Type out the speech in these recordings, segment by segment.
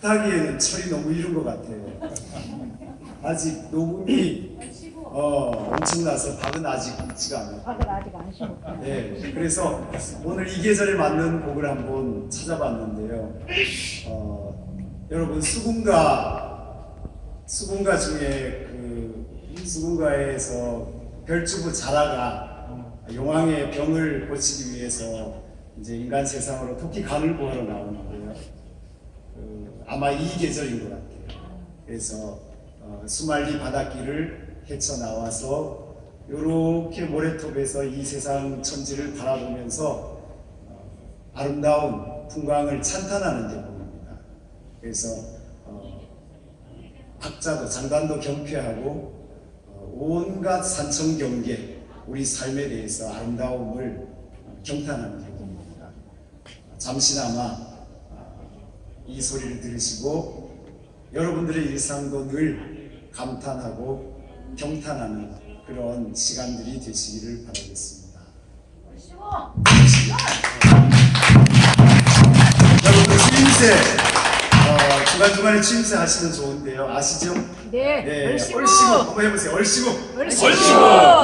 닭타기에는 철이 너무 이른 것 같아요. 아직 녹음이 어, 엄청나서 박은 아직 있지가 않아요. 밥을 아직 안 심었구나. 네, 그래서 오늘 이 계절에 맞는 곡을 한번 찾아봤는데요. 어, 여러분 수군가 수군가 중에 그 수군가에서 별주부 자라가 용왕의 병을 고치기 위해서 이제 인간 세상으로 토끼 간을 보러 나오는데요. 그 아마 이 계절인 것 같아요. 그래서 어, 수말리 바닷길을 헤쳐 나와서 이렇게 모래톱에서 이 세상 천지를 바라보면서 어, 아름다운 풍광을 찬탄하는 제목입니다. 그래서 어, 박자도 장단도 경쾌하고 어, 온갖 산청 경계 우리 삶에 대해서 아름다움을 어, 경탄하는 제목입니다. 잠시나마 어, 이 소리를 들으시고 여러분들의 일상도 늘 감탄하고 경탄하는 그런 시간들이 되시기를 바라겠습니다. 여러분 추임새 어, 중간중간에 추임새 하시면 좋은데요. 아시죠? 네, 네, 얼씨구. 얼씨구 한번 해보세요. 얼씨구, 얼씨구.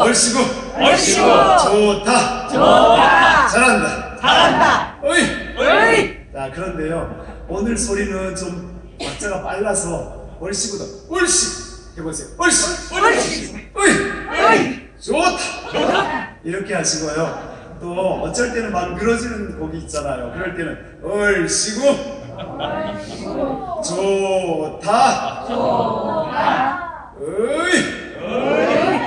얼씨구, 얼씨구. 좋다, 좋다. 잘한다, 잘한다. 어이. 어이. 자 그런데요 오늘 소리는 좀 박자가 빨라서 얼씨구도 얼씨! 해보세요. 얼씨! 얼씨. 어이. 좋다! 이렇게 하시고요. 또 어쩔 때는 막 늘어지는 곡이 있잖아요. 그럴 때는 얼씨구! 좋다! 어이!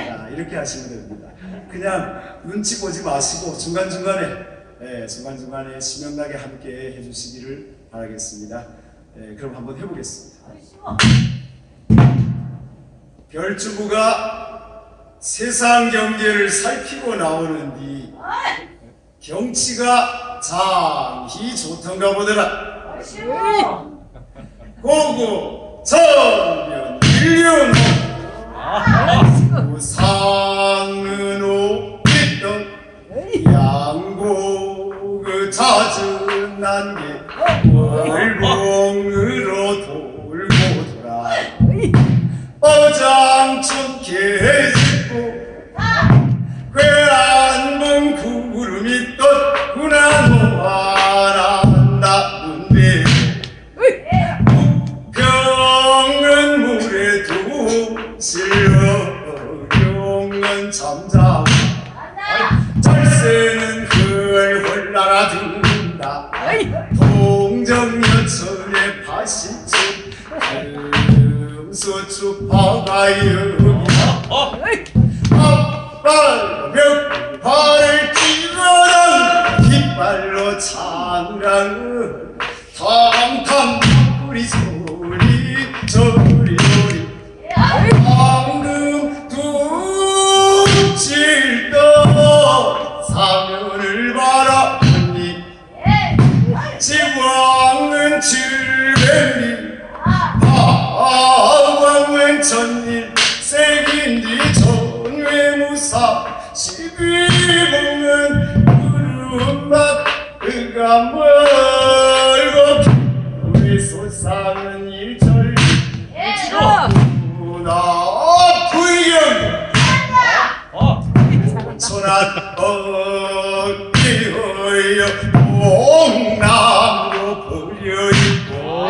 자, 이렇게 하시면 됩니다. 그냥 눈치 보지 마시고 중간중간에 예, 중간중간에 신명나게 함께 해주시기를 바라겠습니다. 예, 그럼 한번 해보겠습니다. 별주부가 세상 경계를 살피고 나오는 뒤 경치가 장히 좋던가 보더라. 고고 정면 일륜. 양고 그 잦은 난게 동정여천의 파신축 금수축파가 여기다 앞발 벽발을 찍어라 깃발로 창랑을 탕탕 그가 멀고 우리 소상은 일절. 구나 구경 천안 어디어여 옥나무 버려있고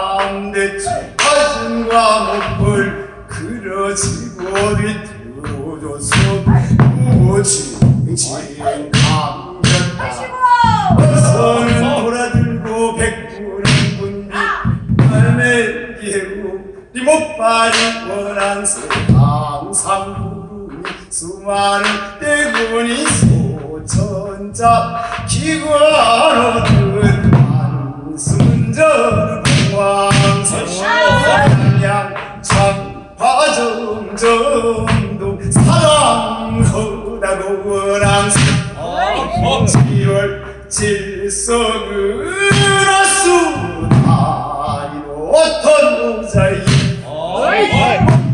가운데 가진 과목을 그려지고 뒤틀어줘서 무칭칭 감겼다 어서는 돌아들고 백구는 군비 할매 기회고 이목발이 원한 세상상 부르니 수많은 떼군이 소천자 기관어든 한순절 공왕 노자이!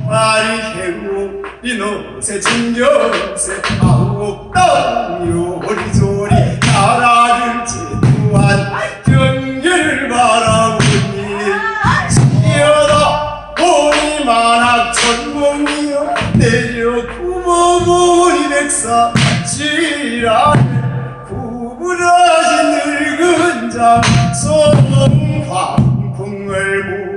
말이 해고 이노새 진경새 아홉 땅요 오리조리 나라를 제도한 경계를 바라보니 시여다 보니 만악 천공이여 내려 구멍우리 백사 지랄 구부러진 늙은 장 송황풍을 못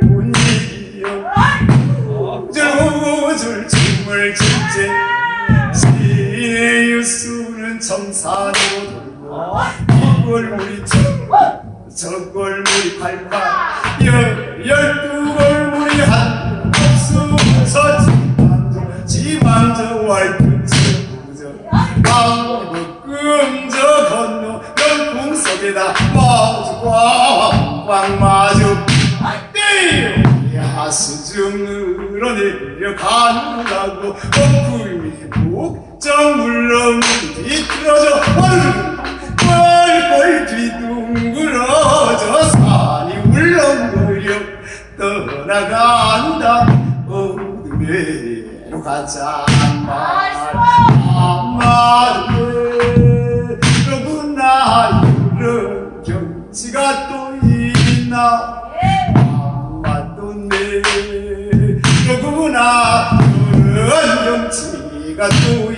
골물이 저골물이 팔팔 열 열두 골물이 한 옥수서 지방저 지방저 왈끝저 강북금저 건너 연풍 속에다 마주 꽝꽝 마주. 야수중 늘어내려간다고 엉큼이 북정 물렁 뒤틀어져 뻘 뻘 뒤둥그러져 산이 울렁거려 떠나간다. 어둠에로 가자. 한마디에 누구나. 이런 경치가 또 있나. 한마디네 누구나. 그런 경치가 또